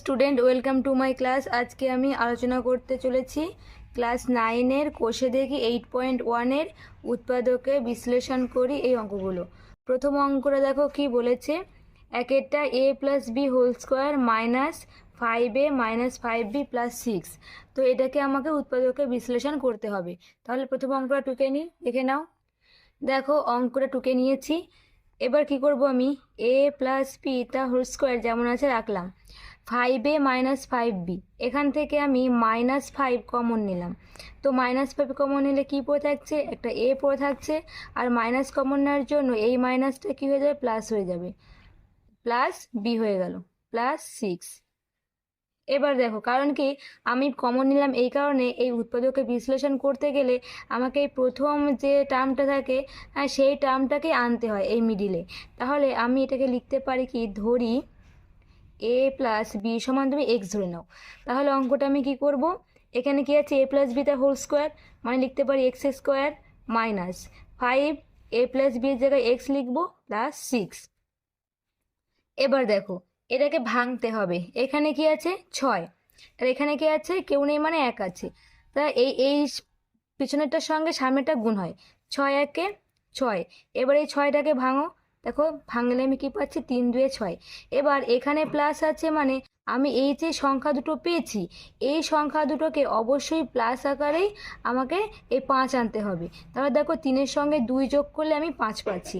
Student, welcome to my class. আজকে আমি আলোচনা করতে চলেছি ক্লাস নাইনের, কোষে দেখি এইট পয়েন্ট ওয়ানের উৎপাদকে বিশ্লেষণ করি এই অঙ্কগুলো। প্রথম অঙ্কটা দেখো কি বলেছে। একেরটা a plus b whole square minus five a minus five b plus six তো এটাকে আমাকে উৎপাদকে বিশ্লেষণ করতে হবে। তাহলে প্রথম অঙ্কটা টুকে নিই দেখে নাও। দেখো, অঙ্কটা টুকে নিয়েছি। এবার কি করব আমি? এ প্লাস বি তা হোল স্কোয়ার যেমন আছে রাখলাম। Five a minus five b এখান থেকে আমি মাইনাস ফাইভ কমন নিলাম। তো মাইনাস ফাইভ কমন নিলে কী পড়ে থাকছে? একটা এ পড়ে থাকছে। আর মাইনাস কমন নেওয়ার জন্য এই মাইনাসটা কী হয়ে যাবে? প্লাস হয়ে যাবে। প্লাস বি হয়ে গেল। প্লাস সিক্স এবার দেখো, কারণ কি? আমি কমন নিলাম এই কারণে এই উৎপাদকে বিশ্লেষণ করতে গেলে আমাকে এই প্রথম যে টার্মটা থাকে হ্যাঁ সেই টার্মটাকে আনতে হয় এই মিডিলে তাহলে আমি এটাকে লিখতে পারি কি? ধরি এ প্লাস বি সমান তুমি এক্স ধরে নাও। তাহলে অঙ্কটা আমি কি করব? এখানে কি আছে এ প্লাস বি তার হোল স্কোয়ার মানে লিখতে পারি x square minus five a plus b জায়গায় এক্স লিখব প্লাস সিক্স এবার দেখো, এটাকে ভাঙতে হবে। এখানে কি আছে? ছয়। আর এখানে কি আছে? কেউ নেই মানে এক আছে। তা এই এই পিছনেরটার সঙ্গে সামনেটা গুণ হয়। ছয় একে ছয়। এবার এই ছয়টাকে ভাঙো। দেখো, ভাঙলে আমি কি পাচ্ছি? তিন দুয়ে ছয়। এবার এখানে প্লাস আছে মানে আমি এই যে সংখ্যা দুটো পেয়েছি, এই সংখ্যা দুটোকে অবশ্যই প্লাস আকারেই আমাকে এই পাঁচ আনতে হবে। তাহলে দেখো, তিনের সঙ্গে দুই যোগ করলে আমি পাঁচ পাচ্ছি।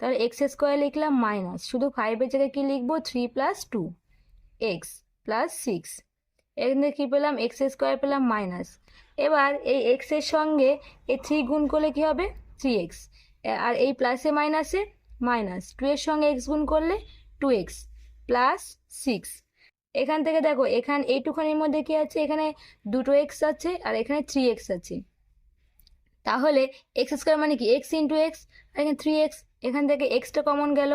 তাহলে এক্স স্কোয়ার লিখলাম মাইনাস শুধু ফাইভের জায়গায় কী লিখব? Three plus two x plus six এখানে কী পেলাম? এক্স স্কোয়ার পেলাম মাইনাস এবার এই এক্সের সঙ্গে এই থ্রি গুণ করলে কী হবে? থ্রি এক্স আর এই প্লাসে মাইনাসে মাইনাস টু এর সঙ্গে এক্স গুণ করলে টু এক্স প্লাস সিক্স এখান থেকে দেখো, এখান এইটুখানির মধ্যে কি আছে? এখানে দুটো এক্স আছে আর এখানে থ্রি এক্স আছে। তাহলে এক্স স্কোয়ার মানে কি? এক্স ইন্টু এক্স আর এখানে থ্রি এক্স এখান থেকে এক্সটা কমন গেল।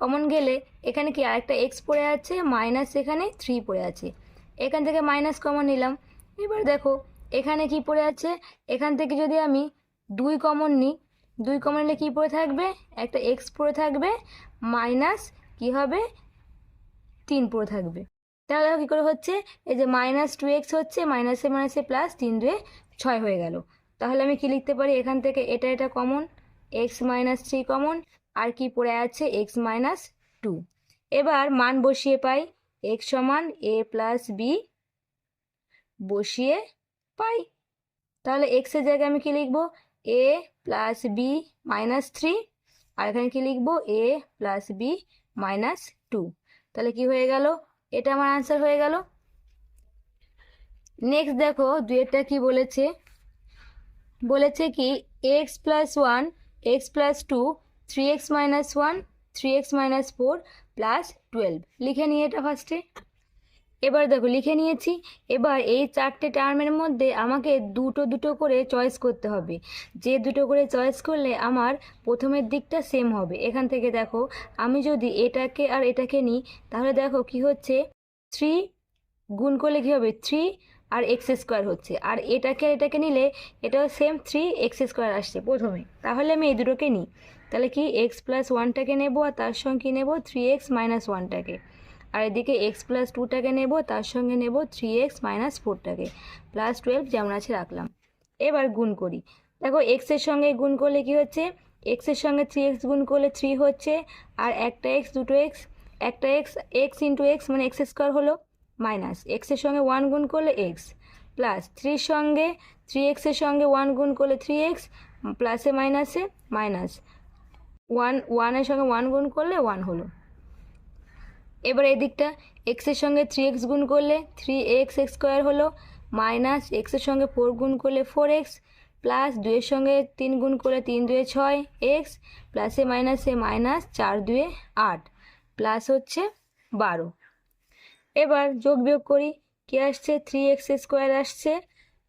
কমন গেলে এখানে কি আরেকটা এক্স পড়ে আছে মাইনাস এখানে থ্রি পড়ে আছে। এখান থেকে মাইনাস কমন নিলাম। এবার দেখো, এখানে কি পড়ে আছে? এখান থেকে যদি আমি দুই কমন নিই দুই কমন নিলে কী পড়ে থাকবে? একটা এক্স পড়ে থাকবে, মাইনাস কী হবে? তিন পড়ে থাকবে। তাহলে কী করে হচ্ছে? এই যে মাইনাস টু এক্স হচ্ছে, মাইনাসে মাইনাসে প্লাস তিন দুয়ে ছয় হয়ে গেল। তাহলে আমি কি লিখতে পারি? এখান থেকে এটা এটা common x minus three common আর কি পড়ে আছে? এক্স মাইনাস টু এবার মান বসিয়ে পাই। এক্স সমান এ প্লাস বি বসিয়ে পাই। তাহলে এক্সের জায়গায় আমি কি লিখব? A plus b minus three আর এখানে কি লিখব? A plus b minus two তাহলে কি হয়ে গেল? এটা আমার আনসার হয়ে গেল। নেক্সট দেখো দুয়েরটা কি বলেছে? বলেছে কি x plus one x plus two three x minus one three x minus four plus twelve লিখে নিয়ে এটা ফার্স্টে এবার দেখো লিখে নিয়েছি, এবার এই চারটে টার্মের মধ্যে আমাকে দুটো দুটো করে চয়েস করতে হবে। যে দুটো করে চয়েস করলে আমার প্রথমের দিকটা সেম হবে। এখান থেকে দেখো, আমি যদি এটাকে আর এটাকে নিই, তাহলে দেখো কি হচ্ছে? থ্রি গুণ করলে কী হবে? থ্রি আর এক্স স্কোয়ার হচ্ছে। আর এটাকে আর এটাকে নিলে এটাও সেম থ্রি এক্স স্কোয়ার আসছে প্রথমে। তাহলে আমি এই দুটোকে নিই। তাহলে কি? এক্স প্লাস ওয়ানটাকে নেব আর তার সঙ্গে কী নেব থ্রি এক্স মাইনাস ওয়ানটাকে আর এদিকে এক্স প্লাস টুটাকে নেব, তার সঙ্গে নেব থ্রি এক্স মাইনাস ফোরটাকে প্লাস টুয়েলভ যেমন আছে রাখলাম। এবার গুণ করি। দেখো এক্সের সঙ্গে গুণ করলে কি হচ্ছে? এক্সের সঙ্গে থ্রি এক্স গুণ করলে থ্রি হচ্ছে, আর একটা এক্স দুটো এক্স একটা এক্স এক্স ইন্টু এক্স মানে এক্স স্কোয়ার হলো মাইনাস এক্সের সঙ্গে ওয়ান গুণ করলে এক্স প্লাস থ্রির সঙ্গে থ্রি এক্সের সঙ্গে ওয়ান গুণ করলে থ্রি এক্স প্লাসে মাইনাসে মাইনাস ওয়ান ওয়ানের সঙ্গে ওয়ান গুণ করলে ওয়ান হলো। এবার এই দিকটা এক্সের সঙ্গে থ্রি এক্স গুণ করলে থ্রি এক্স এক্স স্কোয়ার হলো মাইনাস এক্সের সঙ্গে ফোর গুণ করলে ফোর এক্স প্লাস দুয়ের সঙ্গে তিন গুণ করলে তিন দুয়ে ছয় এক্স প্লাসে মাইনাসে মাইনাস চার দুয়ে আট প্লাস হচ্ছে বারো। এবার যোগ বিয়োগ করি, কী আসছে? থ্রি এক্স স্কোয়ার আসছে।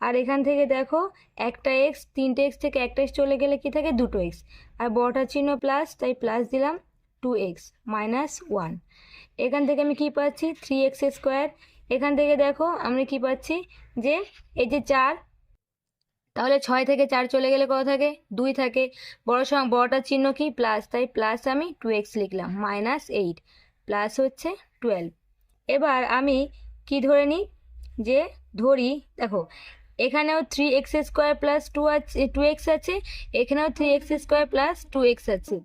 আর এখান থেকে দেখো, একটা এক্স তিনটে এক্স থেকে একটা এক্স চলে গেলে কি থাকে? দুটো এক্স আর বড়টার চিহ্ন প্লাস তাই প্লাস দিলাম টু এক্স মাইনাস ওয়ান এখান থেকে আমি কি পাচ্ছি? থ্রি এক্স স্কোয়ার এখান থেকে দেখো আমরা কি পাচ্ছি? যে এই যে চার, তাহলে ছয় থেকে চার চলে গেলে কত থাকে? দুই থাকে। বড় সঙ্গে বড়টার চিহ্ন কি? প্লাস তাই প্লাস আমি টু এক্স লিখলাম মাইনাস এইট প্লাস হচ্ছে টুয়েলভ এবার আমি কি ধরে নিই? যে ধরি, দেখো, এখানেও three x square plus two আছে টু এক্স আছে, এখানেও three x square plus two x আছে।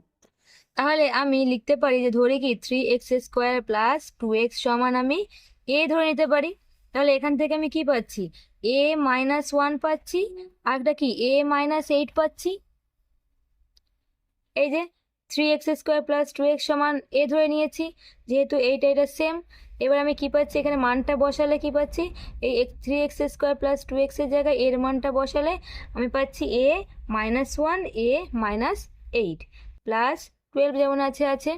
তাহলে আমি লিখতে পারি যে ধরে কি three x square plus two x সমান আমি এ ধরে নিতে পারি। তাহলে এখান থেকে আমি কি পাচ্ছি? এ মাইনাস ওয়ান পাচ্ছি, আর একটা কি? এ মাইনাস এইট পাচ্ছি। এই যে three x square plus two x সমান এ ধরে নিয়েছি, যেহেতু এইটা এটা সেম এবার আমি কি পাচ্ছি? এখানে মানটা বসালে কি পাচ্ছি? এই three x square plus two এক্সের জায়গায় এর মানটা বসালে আমি পাচ্ছি a minus one a minus eight plus twelve যেমন আছে আছে।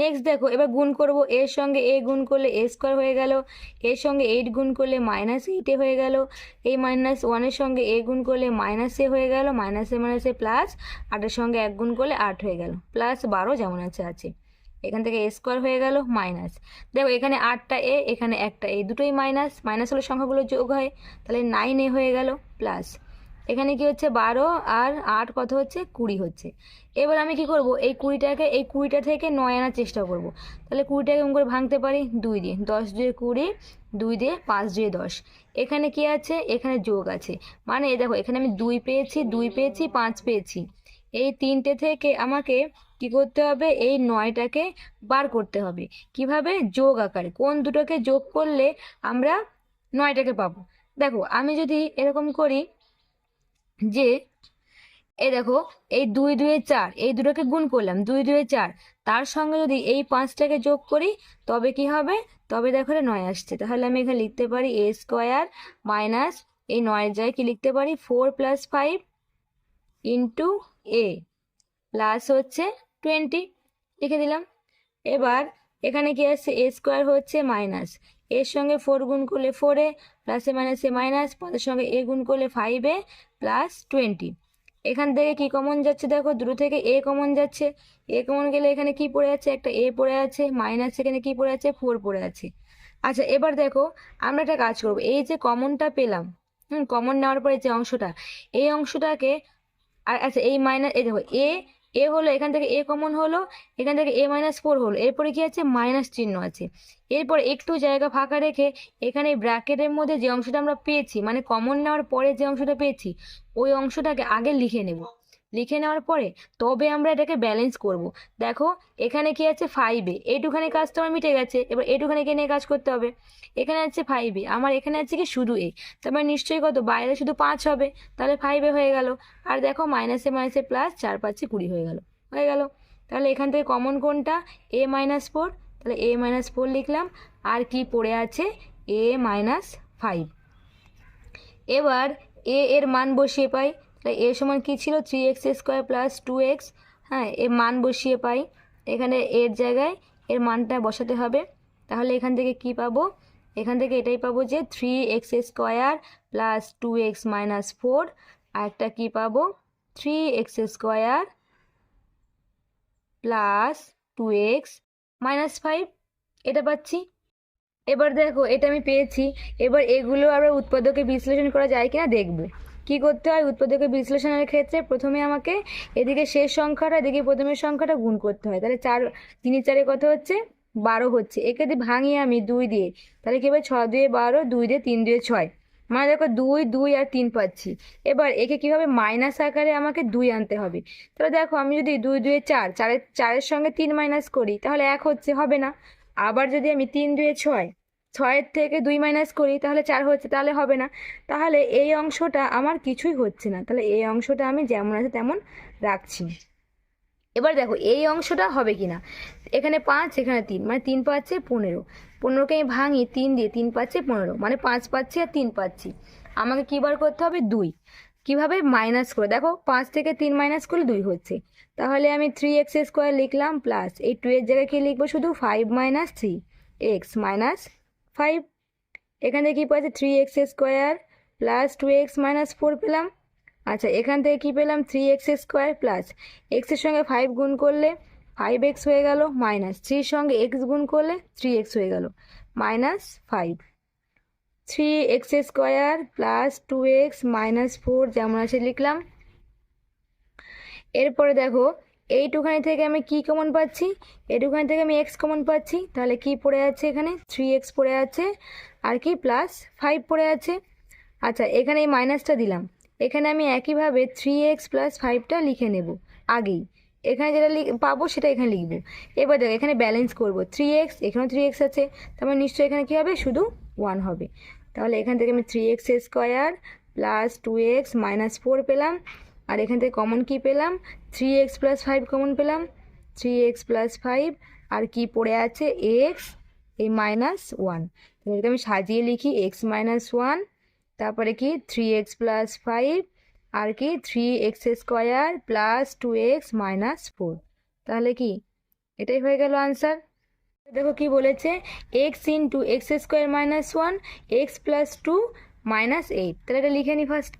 নেক্সট দেখো, এবার গুণ করব, এর সঙ্গে এ গুণ করলে এ স্কোয়ার হয়ে গেল, এর সঙ্গে এইট গুণ করলে মাইনাস এইটে হয়ে গেল, এই মাইনাস ওয়ানের সঙ্গে এ গুণ করলে মাইনাস এ হয়ে গেল মাইনাসে মাইনাসে প্লাস আটের সঙ্গে এক গুণ করলে আট হয়ে গেল প্লাস বারো যেমন আছে আছে। এখান থেকে এ স্কোয়ার হয়ে গেল মাইনাস দেখো, এখানে আটটা এ এখানে একটা এ দুটোই মাইনাস মাইনাস হলে সংখ্যাগুলো যোগ হয়, তাহলে নাইন এ হয়ে গেল প্লাস এখানে কি হচ্ছে বারো আর আট কত হচ্ছে? কুড়ি হচ্ছে। এবার আমি কি করব? এই কুড়িটাকে, এই কুড়িটা থেকে নয় আনার চেষ্টা করব। তাহলে কুড়িটাকে এমন করে ভাঙতে পারি দুই দিয়ে। দশ দুয়ে কুড়ি, দুই দিয়ে পাঁচ দুয়ে দশ। এখানে কি আছে? এখানে যোগ আছে। মানে দেখো, এখানে আমি দুই পেয়েছি দুই পেয়েছি, পাঁচ পেয়েছি। এই তিনটে থেকে আমাকে কি করতে হবে? এই নয়টাকে বার করতে হবে। কীভাবে? যোগ আকারে। কোন দুটোকে যোগ করলে আমরা নয়টাকে পাবো? দেখো, আমি যদি এরকম করি যে এই দেখো, এই দুই দুয়ে চার, এই দুটোকে গুণ করলাম, দুই দুয়ে চার। তার সঙ্গে যদি এই পাঁচটাকে যোগ করি, তবে কি হবে? তবে দেখো নয় আসছে। তাহলে আমি এখানে লিখতে পারি এ স্কোয়ার মাইনাস এই নয়ের জায়গায় কি লিখতে পারি? Four plus five into a plus হচ্ছে টোয়েন্টি লিখে দিলাম। এবার এখানে কি আসছে এ স্কোয়ার হচ্ছে মাইনাস এর সঙ্গে ফোর গুণ করলে ফোরে প্লাসে মাইনাসে মাইনাস পাঁচের সঙ্গে এ গুণ করলে ফাইভে প্লাস টোয়েন্টি এখান থেকে কি কমন যাচ্ছে দেখো? দুটো থেকে এ কমন যাচ্ছে। এ কমন গেলে এখানে কি পড়ে আছে? একটা এ পড়ে আছে মাইনাস এখানে কি পড়ে আছে? ফোর পড়ে আছে। আচ্ছা এবার দেখো, আমরা একটা কাজ করব। এই যে কমনটা পেলাম, হুম কমন নেওয়ার পরে যে অংশটা, এই অংশটাকে, আর আচ্ছা এই মাইনাস এই দেখো এ এ হলো, এখান থেকে এ কমন হলো, এখান থেকে এ মাইনাস ফোর হলো। এরপরে কি আছে? মাইনাস চিহ্ন আছে। এরপর একটু জায়গা ফাঁকা রেখে এখানে এই ব্র্যাকেটের মধ্যে যে অংশটা আমরা পেয়েছি মানে কমন নেওয়ার পরে যে অংশটা পেয়েছি, ওই অংশটাকে আগে লিখে নেব। লিখে নেওয়ার পরে তবে আমরা এটাকে ব্যালেন্স করব। দেখো, এখানে কি আছে? ফাইভে এইটুখানি কাজ তো আমার মিটে গেছে। এবার এইটুখানিকে নিয়ে কাজ করতে হবে? এখানে আছে ফাইভে আমার এখানে আছে কি? শুধু এ তারপর নিশ্চয়ই কত? বাইরে শুধু পাঁচ হবে। তাহলে ফাইভে হয়ে গেল। আর দেখো মাইনাসে মাইনাসে প্লাস চার, পাঁচে কুড়ি হয়ে গেল। হয়ে গেল। তাহলে এখান থেকে কমন কোনটা? এ মাইনাস ফোর তাহলে এ মাইনাস ফোর লিখলাম। আর কি পড়ে আছে? এ মাইনাস ফাইভ এবার এ এর মান বসিয়ে পাই। তাহলে এ সমান কী ছিল? Three x square plus two x হ্যাঁ এর মান বসিয়ে পাই। এখানে এর জায়গায় এর মানটা বসাতে হবে। তাহলে এখান থেকে কি পাবো? এখান থেকে এটাই পাবো যে three x square plus two x minus four আর একটা কী পাবো? Three x square plus two x minus five এটা পাচ্ছি। এবার দেখো, এটা আমি পেয়েছি। এবার এগুলো আবার উৎপাদকে বিশ্লেষণ করা যায় কিনা দেখব। কি করতে হয়? উৎপাদকে বিশ্লেষণের ক্ষেত্রে প্রথমে আমাকে এদিকে শেষ সংখ্যাটা, এদিকে প্রথমের সংখ্যাটা গুণ করতে হয়। তাহলে চার তিন চারে কত হচ্ছে? বারো হচ্ছে। একে দিয়ে ভাঙিয়ে আমি দুই দিয়ে, তাহলে কী হবে? ছ দুয়ে বারো, দুই দিয়ে তিন দুয়ে ছয়। মানে দেখো দুই দুই আর তিন পাচ্ছি। এবার একে কীভাবে মাইনাস আকারে আমাকে দুই আনতে হবে। তাহলে দেখো আমি যদি দুই, দুয়ে চার চারের চারের সঙ্গে তিন মাইনাস করি, তাহলে এক হচ্ছে, হবে না। আবার যদি আমি তিন দুয়ে ছয় ছয়ের থেকে দুই মাইনাস করি, তাহলে চার হচ্ছে, তাহলে হবে না। তাহলে এই অংশটা আমার কিছুই হচ্ছে না। তাহলে এই অংশটা আমি যেমন আছে তেমন রাখছি। এবার দেখো, এই অংশটা হবে কি না? এখানে পাঁচ, এখানে তিন মানে তিন পাচ্ছে পনেরো। পনেরোকে আমি ভাঙি, তিন দিয়ে তিন পাচ্ছে পনেরো মানে পাঁচ পাচ্ছি আর তিন পাচ্ছি। আমাকে কী বার করতে হবে? দুই। কীভাবে? মাইনাস করে। দেখো, পাঁচ থেকে তিন মাইনাস করলে দুই হচ্ছে। তাহলে আমি থ্রি এক্স স্কোয়ার লিখলাম প্লাস এই টু এর জায়গায় কি লিখব? শুধু five minus three x minus five এখান থেকে কী পাচ্ছি three x square plus two x minus four পেলাম। আচ্ছা এখান থেকে কী পেলাম? থ্রি এক্স স্কোয়ার প্লাস এক্সের সঙ্গে ফাইভ গুণ করলে ফাইভ এক্স হয়ে গেল মাইনাস থ্রির সঙ্গে এক্স গুণ করলে থ্রি এক্স হয়ে গেল minus five three x square plus two x minus four যেমন আছে লিখলাম। এরপরে দেখো এইটুখানি থেকে আমি কি কমন পাচ্ছি? এইটুখানি থেকে আমি এক্স কমন পাচ্ছি। তাহলে কি পড়ে আছে এখানে? থ্রি এক্স পড়ে আছে। আর কি? প্লাস ফাইভ পড়ে আছে। আচ্ছা এখানে এই মাইনাসটা দিলাম। এখানে আমি একইভাবে থ্রি এক্স প্লাস ফাইভটা লিখে নেব। আগেই। এখানে যেটা পাবো সেটা এখানে লিখব। এবার দেখো, এখানে ব্যালেন্স করব। থ্রি এক্স এখানেও থ্রি এক্স আছে। তার মানে নিশ্চয়ই এখানে কী হবে? শুধু ওয়ান হবে। তাহলে এখান থেকে আমি three x square plus two x minus four পেলাম। আর এখান থেকে কমন কি পেলাম? Three x plus five common পেলাম। থ্রি এক্স প্লাস ফাইভ আর কি পড়ে আছে? এক্স এই মাইনাস ওয়ান তাহলে আমি সাজিয়ে লিখি এক্স মাইনাস ওয়ান তারপরে কি? থ্রি এক্স প্লাস ফাইভ আর কি? Three x square plus two x minus four তাহলে কি? এটাই হয়ে গেল আনসার দেখো কি বলেছে? X into x square minus one x plus two minus eight তাহলে এটা লিখে নিই ফার্স্ট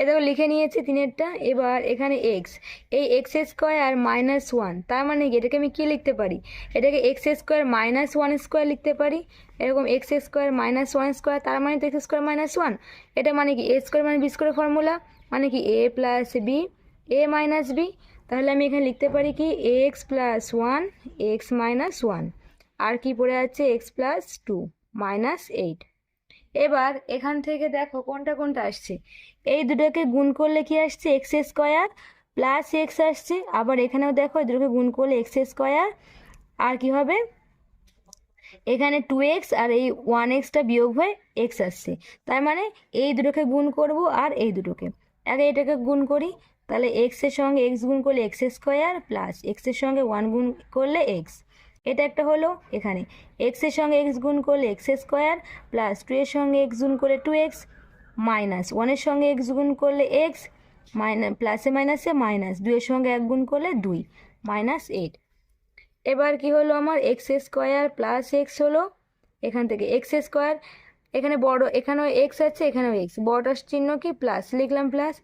এ লিখে নিয়েছি তিনেরটা। এবার এখানে এক্স এই এক্স স্কোয়ার মাইনাস ওয়ান তার মানে এটাকে আমি কী লিখতে পারি? এটাকে x square minus one square লিখতে পারি। এরকম x square minus one square তার মানে তো এক্স স্কোয়ার মাইনাস ওয়ান এটা মানে কি? এ স্কোয়ার মানে বি স্কোয়ার ফর্মুলা মানে কি? A plus b a minus b তাহলে আমি এখানে লিখতে পারি কি? X plus one x minus one আর কি পড়ে আছে? X plus two minus eight এবার এখান থেকে দেখো কোনটা কোনটা আসছে। এই দুটোকে গুণ করলে কি আসছে? এক্স স্কোয়ার প্লাস এক্স আসছে। আবার এখানেও দেখো দুটোকে গুণ করলে এক্স স্কোয়ার আর কি হবে? এখানে টু এক্স আর এই ওয়ান এক্সটা বিয়োগ হয়ে এক্স আসছে। তার মানে এই দুটোকে গুণ করব আর এই দুটোকে। আগে এটাকে গুণ করি। তাহলে এক্সের সঙ্গে এক্স গুণ করলে এক্স স্কোয়ার প্লাস এক্সের সঙ্গে ওয়ান গুণ করলে এক্স এটা একটা হলো এখানে। এক্সের সঙ্গে এক্স গুণ করলে এক্স স্কোয়ার প্লাস টু এর সঙ্গে এক্স গুণ করলে টু এক্স মাইনাস ওয়ানের সঙ্গে এক্স গুণ করলে এক্স মাইনাস প্লাসে মাইনাসে মাইনাস দুইয়ের সঙ্গে এক গুণ করলে দুই মাইনাস এইট এবার কি হলো আমার? এক্স স্কোয়ার প্লাস এক্স হলো এখান থেকে এক্স স্কোয়ার এখানে বড়, এখানেও এক্স আছে, এখানেও এক্স বড়টার চিহ্ন কি? প্লাস লিখলাম প্লাস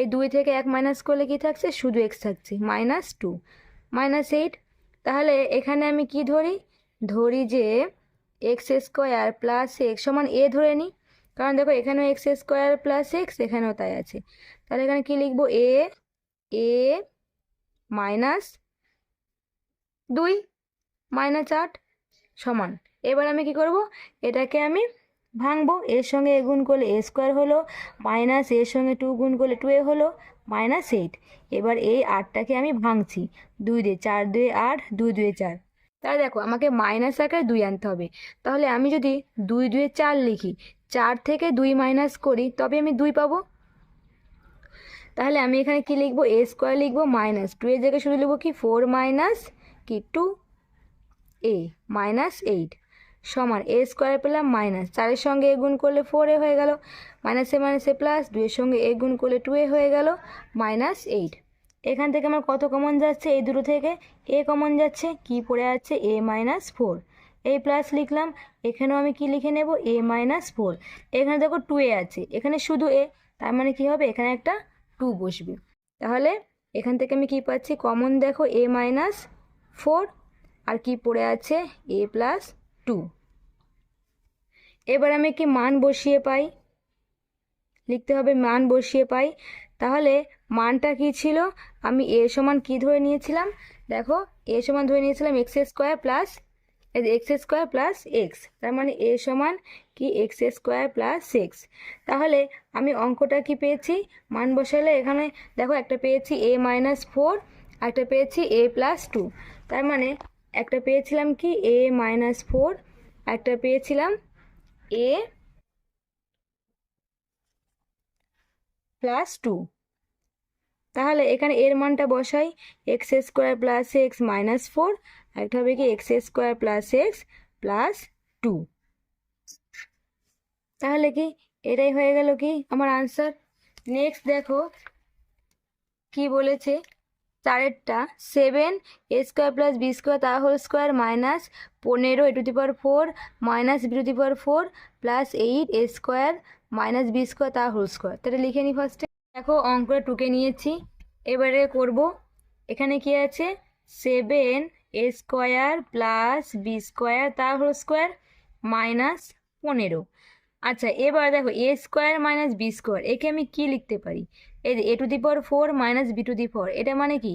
এই দুই থেকে এক মাইনাস করলে কি থাকছে? শুধু এক্স থাকছে মাইনাস টু মাইনাস এইট তাহলে এখানে আমি কি ধরি? ধরি যে এক্স স্কোয়ার প্লাস এক্স সমান এ ধরে নিই কারণ দেখো এখানেও এক্স স্কোয়ার প্লাস এক্স এখানেও তাই আছে। তাহলে এখানে কি লিখব? এ এ মাইনাস দুই মাইনাস আট সমান। এবার আমি কি করব? এটাকে আমি ভাঙবো, এর সঙ্গে এ গুণ করলে এ স্কোয়ার হলো, মাইনাস এর সঙ্গে টু গুণ করলে টু এ হলো, মাইনাস এইট। এবার এই আটটাকে আমি ভাঙছি। দুই দিয়ে চার দুয়ে আট, দুই দুয়ে চার। তাহলে দেখো, আমাকে মাইনাস আকারে দুই আনতে হবে। তাহলে আমি যদি দুই দুয়ে চার লিখি, চার থেকে দুই মাইনাস করি, তবে আমি দুই পাবো। তাহলে আমি এখানে কি লিখব? এ স্কোয়ার লিখব, মাইনাস টু এর জায়গায় শুধু লিখব কি? ফোর মাইনাস কি? Two a, minus eight. সমান এ স্কোয়ার পেলাম মাইনাস চারের সঙ্গে এ গুণ করলে ফোর এ হয়ে গেল। মাইনাসে মাইনাসে প্লাস দুইয়ের সঙ্গে এ গুণ করলে টু এ হয়ে গেল। মাইনাস এইট এখান থেকে আমার কত কমন যাচ্ছে? এই দুটো থেকে এ কমন যাচ্ছে। কি পড়ে আছে? এ মাইনাস ফোর এই প্লাস লিখলাম। এখানেও আমি কি লিখে নেব? এ মাইনাস ফোর এখানে দেখো টু এ আছে। এখানে শুধু এ তার মানে কি হবে? এখানে একটা টু বসবে। তাহলে এখান থেকে আমি কি পাচ্ছি? কমন দেখো এ মাইনাস ফোর আর কি পড়ে আছে? A plus two. এবার আমি কি মান বসিয়ে পাই। লিখতে হবে মান বসিয়ে পাই। তাহলে মানটা কি ছিল? আমি এ সমান কি ধরে নিয়েছিলাম? দেখো, এ সমান ধরে নিয়েছিলাম x square plus x square plus x. তার মানে এ সমান কি? X square plus x. তাহলে আমি অঙ্কটা কি পেয়েছি? মান বসালে এখানে দেখো একটা পেয়েছি এ মাইনাস ফোর একটা পেয়েছি এ প্লাস টু। তার মানে একটা পেয়েছিলাম কি? এ মাইনাস ফোর একটা পেয়েছিলাম এ প্লাস টু তাহলে এখানে এর মানটা বসাই x square plus x minus four একটা হবে কি? X square plus x plus two তাহলে কি? এটাই হয়ে গেল কি? আমার আনসার নেক্সট দেখো, কি বলেছে? চারেরটা। Seven a square plus b square তার হোল স্কোয়ার মাইনাস পনেরো a to the power four minus b to the power four plus eight a square minus b square তার হোল স্কোয়ার তাহলে লিখে নিই ফার্স্টে দেখো, অঙ্কটা টুকে নিয়েছি। এবারে করব। এখানে কি আছে? Seven a square plus b square তার হোল স্কোয়ার মাইনাস পনেরো। আচ্ছা এবার দেখো a square minus b square একে আমি কি লিখতে পারি? এই a to the power four minus b to the four এটা মানে কি?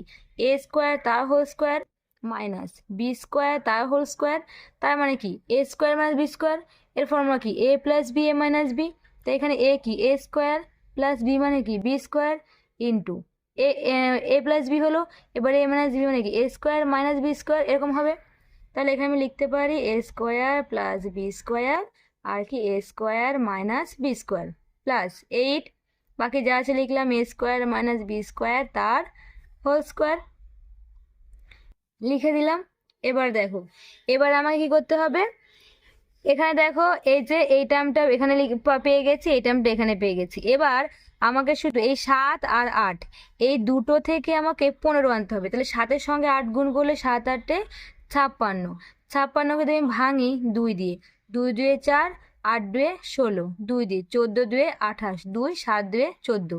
এ স্কোয়ার তার whole square minus b square তার হোল স্কোয়ার তার মানে কি? A square minus b square এর ফর্মুলা কি? A plus b a minus b তো এখানে এ কি? এ স্কোয়ার প্লাস বি মানে কি? B square into a a plus b হলো, এবারে এ মাইনাস বি মানে কি? A square minus b square এরকম হবে। তাহলে এখানে আমি লিখতে পারি a square plus b square আর কি? A square minus b square plus eight বাকি যা আছে লিখলাম a square minus b square তার হোল স্কোয়ার লিখে দিলাম। এবার দেখো, এবার আমাকে কি করতে হবে? এখানে দেখো, এই যে এই টার্মটা এখানে পেয়ে গেছি, এই টার্মটা এখানে পেয়ে গেছি। এবার আমাকে শুধু এই সাত আর আট, এই দুটো থেকে আমাকে পনেরো আনতে হবে। তাহলে সাতের সঙ্গে আট গুণ করলে সাত আটে ছাপ্পান্ন। ছাপ্পান্নকে যদি আমি ভাঙি দুই দিয়ে, দুই দুয়ে চার আট দুয়ে ষোলো, দুই দিয়ে চোদ্দ দুয়ে আঠাশ, দুই সাত দুয়ে চোদ্দ।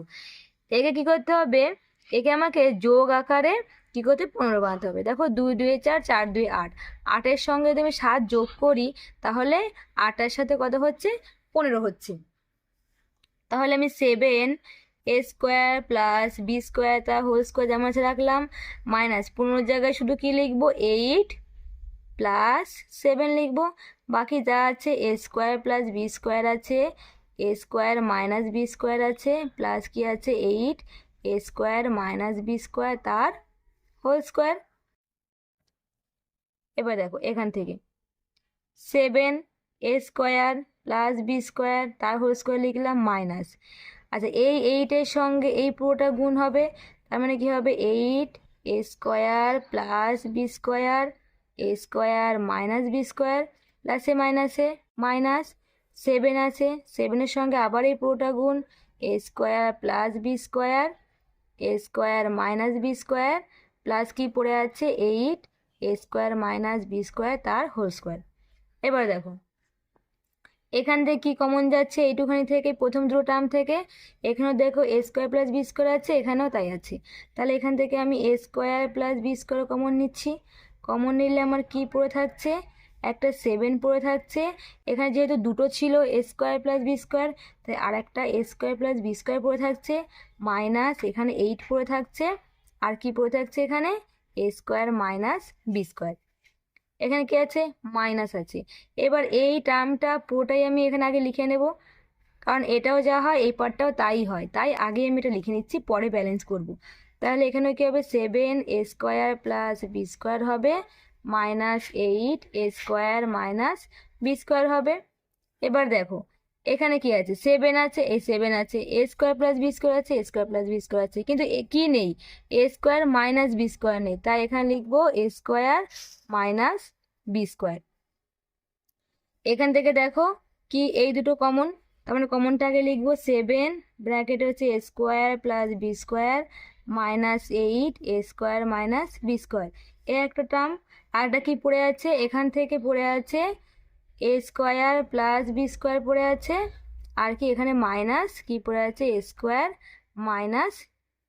একে কি করতে হবে? একে আমাকে যোগ আকারে কি করতে পনেরো বানাতে হবে। দেখো দুই দুয়ে চার চার দুই আট। আটের সঙ্গে যদি আমি সাত যোগ করি, তাহলে আটার সাথে কত হচ্ছে? পনেরো হচ্ছে। তাহলে আমি seven a square plus b square তার হোল স্কোয়ার যেমন আছে রাখলাম মাইনাস পনেরো জায়গায় শুধু কি লিখব? এইট প্লাস সেভেন লিখব। বাকি যা আছে a square plus b square আছে a square minus b square আছে প্লাস কি আছে eight a square minus b square তার হোল স্কোয়ার এবার দেখো এখান থেকে। Seven a square plus b square তার হোল স্কোয়ার লিখলাম মাইনাস আচ্ছা এই এইটের সঙ্গে এই পুরোটা গুণ হবে, তার মানে কি হবে? Eight a square plus b square a square minus b square প্লাসে মাইনাসে মাইনাস সেভেন আছে। সেভেনের সঙ্গে আবার এই পুরোটা গুণ। A square plus b square a square minus b square plus কি পড়ে আছে? Eight a square minus b square তার হোল স্কোয়ার এবার দেখো, এখান থেকে কি কমন যাচ্ছে? এইটুখানি থেকে, প্রথম দুটো টার্ম থেকে। এখানেও দেখো a square plus b square আছে, এখানেও তাই আছে। তাহলে এখান থেকে আমি a square plus b square common নিচ্ছি। কমন নিলে আমার কি পড়ে থাকছে? একটা সেভেন পড়ে থাকছে। এখানে যেহেতু দুটো ছিল a square plus b square তাই আর একটা a square plus b square পড়ে থাকছে। মাইনাস এখানে এইট পড়ে থাকছে। আর কি পড়ে থাকছে এখানে? A square minus b square এখানে কি আছে? মাইনাস আছে। এবার এই টার্মটা পুরোটাই আমি এখানে আগে লিখে নেব। কারণ এটাও যা হয়, এই পার্টটাও তাই হয়। তাই আগে আমি এটা লিখে নিচ্ছি, পরে ব্যালেন্স করব। তাহলে এখানে কি হবে? Seven a square plus b square হবে minus eight a square minus b square হবে। এবার দেখো, এখানে কি আছে? সেভেন আছে, এই সেভেন আছে a square plus b square আছে a square plus b square আছে। কিন্তু এ- কি নেই? A square minus b square নেই। তাই এখানে লিখব a square minus b square এখান থেকে দেখো কি এই দুটো কমন তার মানে কমনটা আগে লিখব সেভেন ব্র্যাকেট হচ্ছে a square plus b square minus eight a square minus b square এ একটা টার্ম আরটা কি পড়ে আছে? এখান থেকে পড়ে আছে a square plus b square পড়ে আছে। আর কি এখানে মাইনাস কি পড়ে আছে? A square minus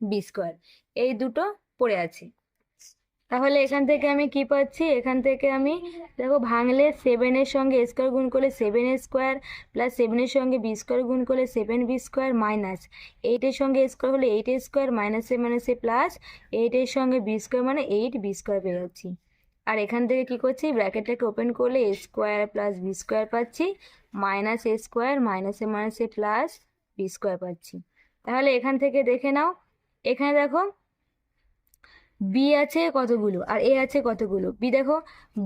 b square এই দুটো পড়ে আছে। তাহলে এখান থেকে আমি কি পাচ্ছি? এখান থেকে আমি দেখো ভাঙলে সেভেনের সঙ্গে স্কোয়ার গুণ করলে সেভেন স্কোয়ার প্লাস সেভেনের সঙ্গে বি স্কোয়ার গুণ করলে সেভেন বি স্কোয়ার মাইনাস এইটের সঙ্গে স্কোয়ার হলে এইট স্কোয়ার মাইনাসে মাইনাসে প্লাস এইটের সঙ্গে বি স্কোয়ার মানে এইট বি স্কোয়ার পেয়ে যাচ্ছি আর এখান থেকে কি করছি? ব্র্যাকেটটাকে ওপেন করলে a square plus b square পাচ্ছি মাইনাস এ স্কোয়ার মাইনাসে মাইনাসে প্লাস বি স্কোয়ার পাচ্ছি। তাহলে এখান থেকে দেখে নাও। এখানে দেখো বি আছে কতগুলো? আর এ আছে কতগুলো? বি দেখো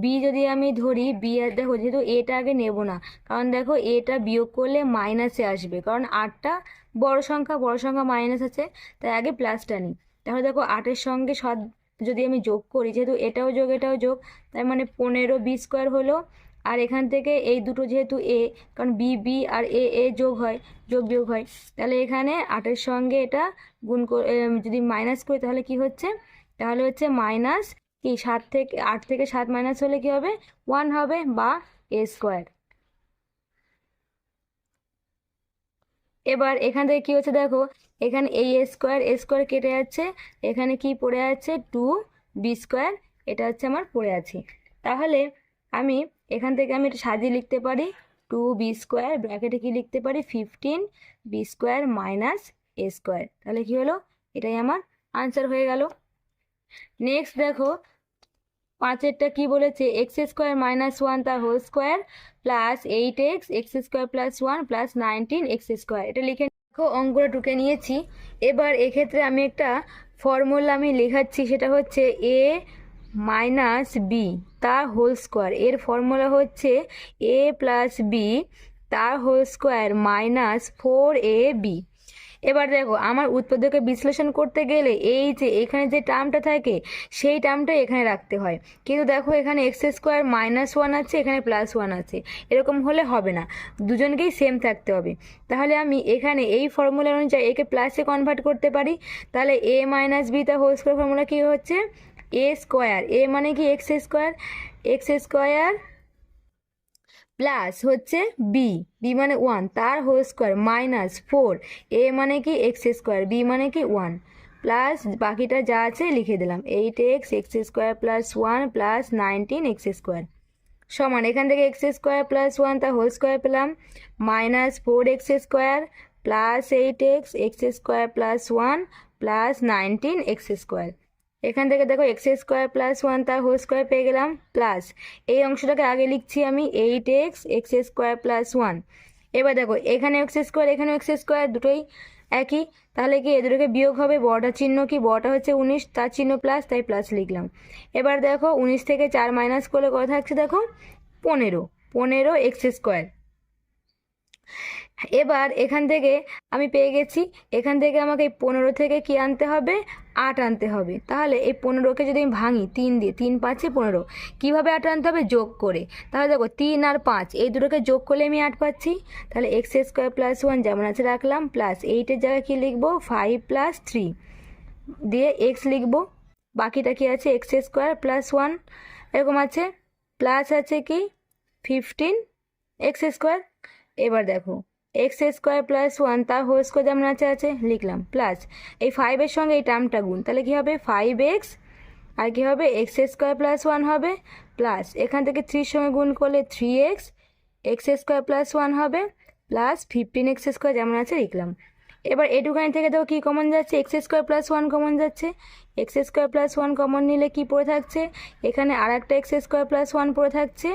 বি যদি আমি ধরি বি দেখো, যেহেতু এটা আগে নেব না, কারণ দেখো এটা বিয়োগ করলে মাইনাসে আসবে, কারণ আটটা বড় সংখ্যা বড় সংখ্যা মাইনাস আছে, তাই আগে প্লাসটা নিই। তাহলে দেখো আটের সঙ্গে সাত যদি আমি যোগ করি, যেহেতু এটাও যোগ এটাও যোগ, তার মানে পনেরো বি স্কোয়ার হলো, আর এখান থেকে এই দুটো যেহেতু এ কারণ বি বি আর এ এ যোগ হয়, যোগ বিয়োগ হয়, তাহলে এখানে আটের সঙ্গে এটা গুণ যদি মাইনাস করি, তাহলে কি হচ্ছে? তাহলে হচ্ছে মাইনাস কি, সাত থেকে, আট থেকে সাত মাইনাস হলে কি হবে? ওয়ান হবে বা এ স্কোয়ার এবার এখান থেকে কি হচ্ছে দেখো, এখানে এই এ স্কোয়ার এ স্কোয়ার কেটে যাচ্ছে, এখানে কি পড়ে আছে? টু বি স্কোয়ার এটা হচ্ছে আমার পড়ে আছে। তাহলে আমি এখান থেকে আমি এটা সাজিয়ে লিখতে পারি টু বি স্কোয়ার ব্র্যাকেটে কি লিখতে পারি? Fifteen b square minus a square তাহলে কি হলো? এটাই আমার আনসার হয়ে গেল। নেক্সট দেখো, পাঁচেরটা কি বলেছে? এক্স স্কোয়ার মাইনাস ওয়ান তার whole square plus eight x x square plus one plus nineteen x square এটা লিখে দেখো, অঙ্কটা টুকে নিয়েছি। এবার এক্ষেত্রে আমি একটা ফর্মুলা আমি লেখাচ্ছি, সেটা হচ্ছে এ মাইনাস বি তার হোল স্কোয়ার এর ফর্মুলা হচ্ছে এ প্লাস বি তার whole square minus four a b এবার দেখো, আমার উৎপাদকে বিশ্লেষণ করতে গেলে এই যে এখানে যে টার্মটা থাকে, সেই টার্মটা এখানে রাখতে হয়। কিন্তু দেখো, এখানে এক্স স্কোয়ার মাইনাস ওয়ান আছে, এখানে প্লাস ওয়ান আছে। এরকম হলে হবে না। দুজনকেই সেম থাকতে হবে। তাহলে আমি এখানে এই ফর্মুলা অনুযায়ী একে প্লাসে কনভার্ট করতে পারি। তাহলে এ মাইনাস বি তা হোল স্কোয়ার ফর্মুলা কী হচ্ছে? এ স্কোয়ার এ মানে কি x square x square plus হচ্ছে বি বি মানে ওয়ান তার whole square minus four a মানে কি এক্স স্কোয়ার বি মানে কি ওয়ান প্লাস বাকিটা যা আছে লিখে দিলাম eight x x square plus one plus nineteen x square সমান, এখান থেকে এক্স স্কোয়ার প্লাস ওয়ান তার হোল স্কোয়ার পেলাম minus four x square plus eight x x square plus one plus nineteen x square এখান থেকে দেখো x square plus one তার whole square পেয়ে গেলাম প্লাস এই অংশটাকে আগে লিখছি আমি eight x x square plus one এবার দেখো, এখানে এক্স স্কোয়ার এখানে এক্স স্কোয়ার দুটোই একই। তাহলে কি এ দুটোকে বিয়োগ হবে? বড়টার চিহ্ন কি? বড়টা হচ্ছে উনিশ, তার চিহ্ন প্লাস তাই প্লাস লিখলাম। এবার দেখো, উনিশ থেকে চার মাইনাস করলে কত থাকছে দেখো? পনেরো পনেরো এক্স স্কোয়ার এবার এখান থেকে আমি পেয়ে গেছি। এখান থেকে আমাকে এই পনেরো থেকে কি আনতে হবে? আট আনতে হবে। তাহলে এই পনেরোকে যদি আমি ভাঙি, তিন দিয়ে, তিন পাঁচে পনেরো, কীভাবে আট আনতে হবে? যোগ করে। তাহলে দেখো, তিন আর পাঁচ, এই দুটোকে যোগ করলে আমি আট পাচ্ছি। তাহলে এক্স স্কোয়ার প্লাস ওয়ান যেমন আছে রাখলাম প্লাস এইটের জায়গায় কী লিখব? ফাইভ প্লাস থ্রি দিয়ে এক্স লিখব। বাকিটা কি আছে? এক্স স্কোয়ার প্লাস ওয়ান এরকম আছে। প্লাস আছে কি? ফিফটিন এক্স স্কোয়ার এবার দেখো এক্স স্কোয়ার প্লাস ওয়ান তার হোল স্কোয়ার যেমন আছে আছে, লিখলাম। প্লাস এই ফাইভের সঙ্গে এই টার্মটা গুণ। তাহলে কী হবে? ফাইভ এক্স আর কী হবে? এক্স স্কোয়ার প্লাস ওয়ান হবে। প্লাস এখান থেকে থ্রির সঙ্গে গুণ করলে three x x square plus one হবে। প্লাস ফিফটিন এক্স স্কোয়ার যেমন আছে, লিখলাম। এবার এটুখানি থেকে দেখো কী কমন যাচ্ছে? X square plus one common যাচ্ছে। X square plus one common নিলে কী পড়ে থাকছে? এখানে আর একটা এক্স স্কোয়ার প্লাস ওয়ান পড়ে থাকছে।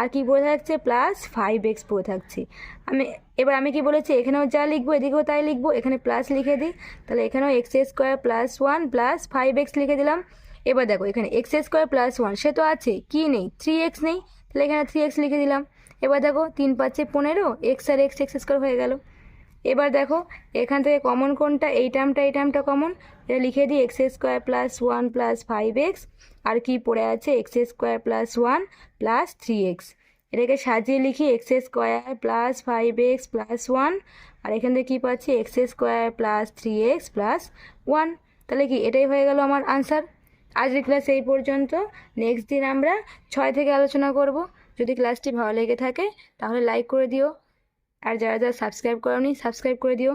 আর কি পড়ে থাকছে? প্লাস ফাইভ এক্স পড়ে থাকছে। আমি, এবার আমি কি বলেছি? এখানেও যা লিখব, এদিকেও তাই লিখব। এখানে প্লাস লিখে দিই। তাহলে এখানেও x square plus one plus five x লিখে দিলাম। এবার দেখো, এখানে এক্স স্কোয়ার প্লাস ওয়ান সে তো আছে কি নেই? থ্রি এক্স নেই। তাহলে এখানে থ্রি এক্স লিখে দিলাম। এবার দেখো, তিন পাঁচে পনেরো এক্স আর এক্স এক্স স্কোয়ার হয়ে গেল। এবার দেখো, এখান থেকে কমন কোনটা? এই টার্মটা এই টার্মটা কমন এটা লিখে দিই x square plus one plus five x আর কি পড়ে আছে? X square plus one plus three x এটাকে সাজিয়ে লিখি x square plus five x plus one আর এখান থেকে কী পাচ্ছি? X square plus three x plus one তাহলে কি এটাই হয়ে গেল আমার আনসার আজকের ক্লাস এই পর্যন্ত। নেক্সট দিন আমরা ছয় থেকে আলোচনা করব। যদি ক্লাসটি ভালো লেগে থাকে, তাহলে লাইক করে দিও। আর যারা যারা সাবস্ক্রাইব করনি সাবস্ক্রাইব করে দিও।